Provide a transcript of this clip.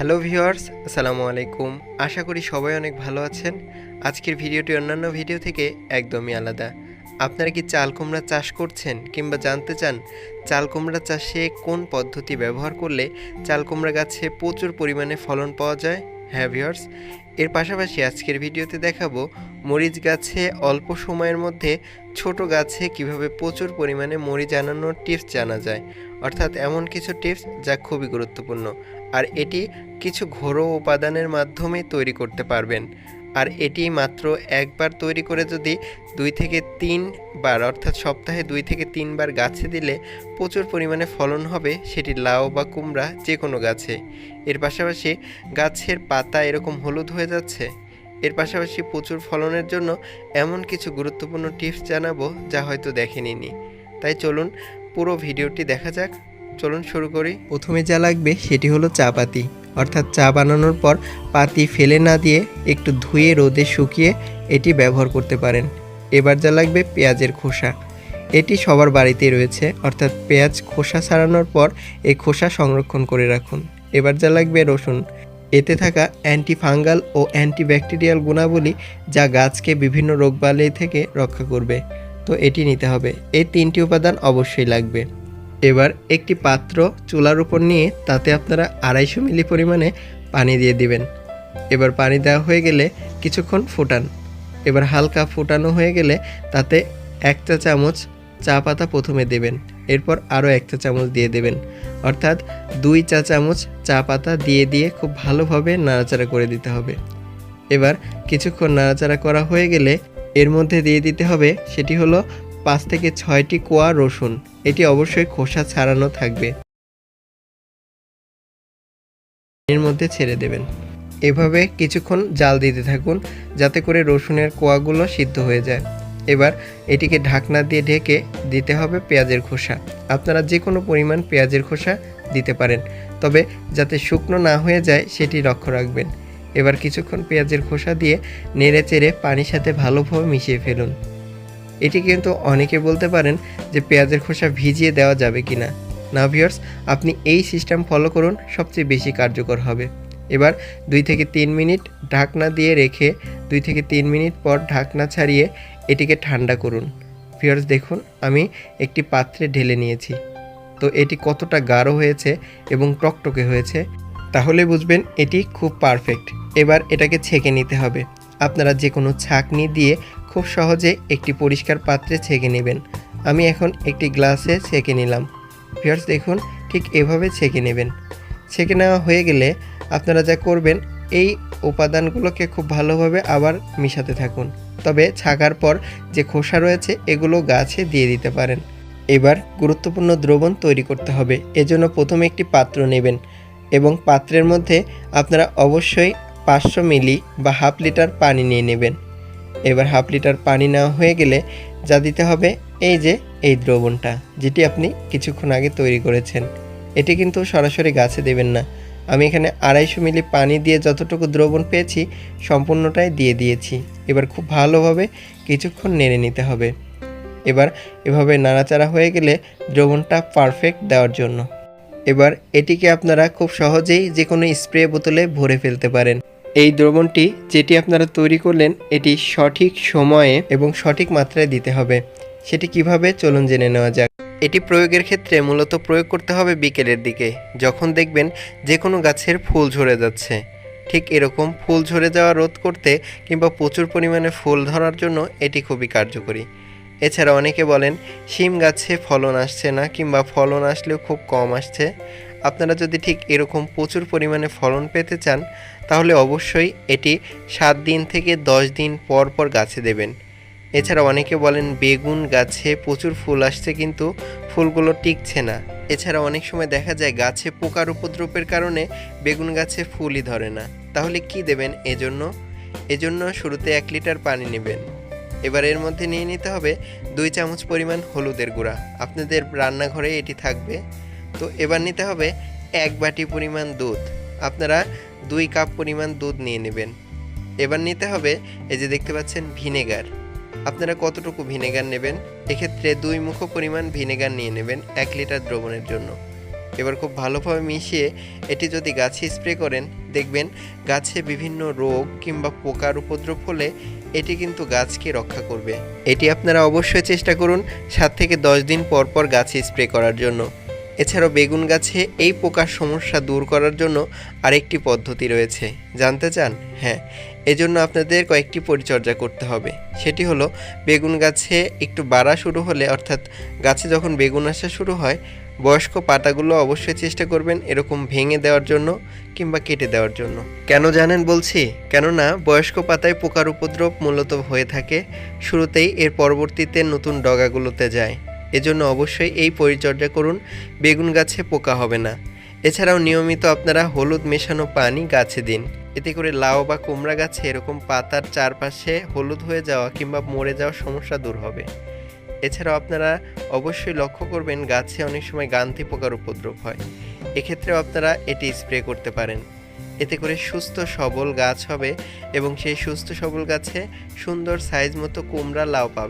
Hello viewers, আসসালামু আলাইকুম। আশা করি সবাই অনেক ভালো আছেন। আজকের ভিডিওটি অন্যান্য ভিডিও থেকে একদমই আলাদা। আপনারা কি চাল কুমড়া চাষ করছেন কিংবা জানতে চান চাল কুমড়া চাষে কোন পদ্ধতি ব্যবহার করলে চাল কুমড়া গাছে প্রচুর পরিমাণে ফলন পাওয়া যায়? হ্যাঁ ভিউয়ার্স, এর পাশাপাশি আজকের ভিডিওতে দেখাবো মরিচ গাছে অল্প সময়ের মধ্যে ছোট গাছে কীভাবে প্রচুর পরিমাণে মরিচ আনানোর টিপস জানা যায়। অর্থাৎ এমন কিছু টিপস যা খুবই গুরুত্বপূর্ণ। আর এটি কিছু ঘরোয়া উপাদানের মাধ্যমে তৈরি করতে পারবেন। আর এটি মাত্র একবার তৈরি করে যদি দুই থেকে তিনবার অর্থাৎ সপ্তাহে দুই থেকে তিনবার গাছে দিলে প্রচুর পরিমাণে ফলন হবে সেটি লাউ বা কুমড়া যে কোনো গাছে। এর পাশাপাশি গাছের পাতা এরকম হলুদ হয়ে যাচ্ছে। এর পাশাপাশি প্রচুর ফলনের জন্য এমন কিছু গুরুত্বপূর্ণ টিপস জানাব যা হয়তো দেখেনি তাই চলুন পুরো ভিডিওটি দেখা যাক চলুন শুরু করি। প্রথমে যা লাগবে সেটি হলো চা পাতি অর্থাৎ চা বানানোর পর পাতি ফেলে না দিয়ে একটু ধুয়ে রোদে শুকিয়ে এটি ব্যবহার করতে পারেন। এবার যা লাগবে পেঁয়াজের খোসা। এটি সবার বাড়িতেই রয়েছে। অর্থাৎ পেঁয়াজ খোসা ছাড়ানোর পর এই খোসা সংরক্ষণ করে রাখুন। এবার যা লাগবে রসুন। এতে থাকা অ্যান্টিফাঙ্গাল ও অ্যান্টিব্যাকটেরিয়াল গুণাবলী যা গাছকে বিভিন্ন রোগবালাই থেকে রক্ষা করবে। তো এটি নিতে হবে। এই তিনটি উপাদান অবশ্যই লাগবে। এবার একটি পাত্র চুলার উপর নিয়ে তাতে আপনারা আড়াইশো মিলি পরিমাণে পানি দিয়ে দিবেন। এবার পানি দেওয়া হয়ে গেলে কিছুক্ষণ ফুটান। এবার হালকা ফুটানো হয়ে গেলে তাতে এক চা চামচ চা পাতা প্রথমে দেবেন। এরপর আরও এক চা চামচ দিয়ে দেবেন। অর্থাৎ দুই চা চামচ চা পাতা দিয়ে দিয়ে খুব ভালোভাবে নাড়াচাড়া করে দিতে হবে। এবার কিছুক্ষণ নাড়াচাড়া করা হয়ে গেলে এর মধ্যে দিয়ে দিতে হবে, সেটি হলো পাঁচ থেকে ছয়টি কোয়া রসুন। এটি অবশ্যই খোসা ছাড়ানো থাকবে। এর মধ্যে ছেড়ে দেবেন। এভাবে কিছুক্ষণ জাল দিতে থাকুন, যাতে করে রসুনের কোয়াগুলো সিদ্ধ হয়ে যায়। এবার এটিকে ঢাকনা দিয়ে ঢেকে দিতে হবে পেঁয়াজের খোসা। আপনারা যে কোনো পরিমাণ পেঁয়াজের খোসা দিতে পারেন, তবে যাতে শুকনো না হয়ে যায় সেটি লক্ষ্য রাখবেন। এবার কিছুক্ষণ পেঁয়াজের খোসা দিয়ে নেড়ে চেড়ে পানির সাথে ভালোভাবে মিশিয়ে ফেলুন। এটি কিন্তু অনেকে বলতে পারেন যে পেঁয়াজের খোসা ভিজিয়ে দেওয়া যাবে কি না না ভিউয়ার্স আপনি এই সিস্টেম ফলো করুন, সবচেয়ে বেশি কার্যকর হবে। এবার দুই থেকে তিন মিনিট ঢাকনা দিয়ে রেখে দুই থেকে তিন মিনিট পর ঢাকনা ছাড়িয়ে এটিকে ঠান্ডা করুন। ভিউয়ার্স দেখুন, আমি একটি পাত্রে ঢেলে নিয়েছি। তো এটি কতটা গাঢ় হয়েছে এবং টকটকে হয়েছে, তাহলে বুঝবেন এটি খুব পারফেক্ট এবার এটাকে ছেঁকে নিতে হবে। আপনারা যে কোনো ছাঁকনি দিয়ে খুব সহজে একটি পরিষ্কার পাত্রে ছেঁকে নেবেন। আমি এখন একটি গ্লাসে ছেঁকে নিলাম। ভিউয়ার্স, দেখুন, ঠিক এভাবে ছেঁকে নেবেন। ছেঁকে নেওয়া হয়ে গেলে আপনারা যা করবেন, এই উপাদানগুলোকে খুব ভালোভাবে আবার মিশাতে থাকুন। তবে ছাকার পর যে খোসা রয়েছে, এগুলো গাছে দিয়ে দিতে পারেন। এবার গুরুত্বপূর্ণ দ্রবণ তৈরি করতে হবে। এজন্য প্রথমে একটি পাত্র নেবেন এবং পাত্রের মধ্যে আপনারা অবশ্যই পাঁচশো মিলি বা হাফ লিটার পানি নিয়ে নেবেন। এবার হাফ লিটার পানি নেওয়া হয়ে গেলে যা দিতে হবে এই যে এই দ্রবণটা, যেটি আপনি কিছুক্ষণ আগে তৈরি করেছেন। এটি কিন্তু সরাসরি গাছে দেবেন না। আমি এখানে আড়াইশো মিলি পানি দিয়ে যতটুকু দ্রবণ পেয়েছি সম্পূর্ণটাই দিয়ে দিয়েছি। এবার খুব ভালোভাবে কিছুক্ষণ নেড়ে নিতে হবে। এবার এভাবে নাড়াচাড়া হয়ে গেলে দ্রবণটা পারফেক্ট দেওয়ার জন্য। এবার এটিকে আপনারা খুব সহজেই যে কোনো স্প্রে বোতলে ভরে ফেলতে পারেন। এই দ্রবণটি যেটি আপনারা তৈরি করলেন, এটি সঠিক সময়ে এবং সঠিক মাত্রায় দিতে হবে। সেটি কীভাবে? চলুন জেনে নেওয়া যাক। এটি প্রয়োগের ক্ষেত্রে মূলত প্রয়োগ করতে হবে বিকেলের দিকে, যখন দেখবেন যে কোনো গাছের ফুল ঝরে যাচ্ছে। ঠিক এরকম ফুল ঝরে যাওয়া রোধ করতে কিংবা প্রচুর পরিমাণে ফুল ধরার জন্য এটি খুবই কার্যকরী। এছাড়া অনেকে বলেন, শিম গাছে ফলন আসছে না কিংবা ফলন আসলেও খুব কম আসছে। আপনারা যদি ঠিক এরকম প্রচুর পরিমাণে ফলন পেতে চান, তাহলে অবশ্যই এটি সাত দিন থেকে দশ দিন পর পর গাছে দেবেন। এছাড়া অনেকে বলেন, বেগুন গাছে প্রচুর ফুল আসছে কিন্তু ফুলগুলো টিকছে না। এছাড়া অনেক সময় দেখা যায়, গাছে পোকার উপদ্রবের কারণে বেগুন গাছে ফুলই ধরে না। তাহলে কি দেবেন এজন্য? এজন্য শুরুতে এক লিটার পানি নেবেন। এবার এর মধ্যে নিয়ে নিতে হবে দুই চামচ পরিমাণ হলুদের গুঁড়া। আপনাদের রান্নাঘরে এটি থাকবে। তো এবার নিতে হবে এক বাটি পরিমাণ দুধ। আপনারা দুই কাপ পরিমাণ দুধ নিয়ে নেবেন। এবার নিতে হবে এই যে দেখতে পাচ্ছেন ভিনেগার। আপনারা কতটুকু ভিনেগার নেবেন? এক্ষেত্রে দুই মুখো পরিমাণ ভিনেগার নিয়ে নেবেন এক লিটার দ্রবণের জন্য। এবার খুব ভালোভাবে মিশিয়ে এটি যদি গাছে স্প্রে করেন, দেখবেন গাছে বিভিন্ন রোগ কিংবা পোকার উপদ্রব হলে এটি কিন্তু গাছকে রক্ষা করবে। এটি আপনারা অবশ্যই চেষ্টা করুন সাত থেকে দশ দিন পর পর গাছে স্প্রে করার জন্য। এছাড়াও বেগুন গাছে এই পোকার সমস্যা দূর করার জন্য আরেকটি পদ্ধতি রয়েছে। জানতে চান? হ্যাঁ। এজন্য আপনাদের কয়েকটি পরিচর্যা করতে হবে। সেটি হলো, বেগুন গাছে একটু বাড়া শুরু হলে, অর্থাৎ গাছে যখন বেগুন আসা শুরু হয় বয়স্ক পাতাগুলো অবশ্যই চেষ্টা করবেন এরকম ভেঙে দেওয়ার জন্য কিংবা কেটে দেওয়ার জন্য। কেন জানেন বলছি? কেননা বয়স্ক পাতায় পোকার উপদ্রব মূলত হয়ে থাকে শুরুতেই, এর পরবর্তীতে নতুন ডগাগুলোতে যায়। এজন্য অবশ্যই এই পরিচর্যা করুন, বেগুন গাছে পোকা হবে না। এছাড়াও নিয়মিত আপনারা হলুদ মেশানো পানি গাছে দিন। এতে করে লাউ বা কুমড়া গাছে এরকম পাতার চারপাশে হলুদ হয়ে যাওয়া কিংবা মরে যাওয়ার সমস্যা দূর হবে। এছাড়াও আপনারা অবশ্যই লক্ষ্য করবেন গাছে অনেক সময় গান্তি পোকার উপদ্রব হয়। এক্ষেত্রেও আপনারা এটি স্প্রে করতে পারেন। এতে করে সুস্থ সবল গাছ হবে এবং সেই সুস্থ সবল গাছে সুন্দর সাইজ মতো কুমড়া লাউ পাবে